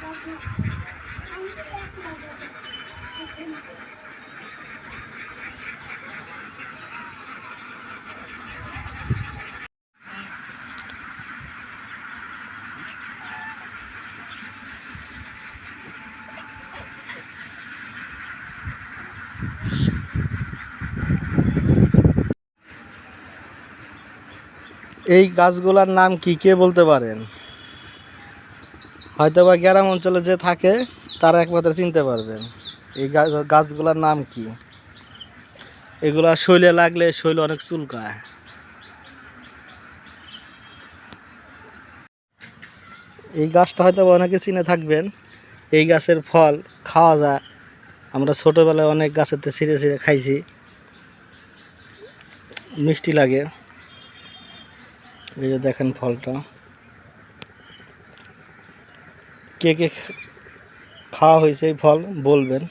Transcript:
Thank you. এই গাছগুলোর নাম কি, কে বলতে পারেন? হয়তো বা গ্রাম অঞ্চলে যে থাকে, তারা একমাত্র চিনতে পারবেন। এই গাছগুলোর নাম কি? এগুলা শৈলে লাগলে শৈল অনেক চুলকায়। এই গাছটা হয়তো অনেকে চিনে থাকবেন। এই গাছের ফল খাওয়া যায়। আমরা ছোটোবেলায় অনেক গাছেতে ছিঁড়ে ছিঁড়ে খাইছি। মিষ্টি লাগে। এই যে দেখেন ফলটা। কে কে খাওয়া হয়েছে এই ফল বলবেন।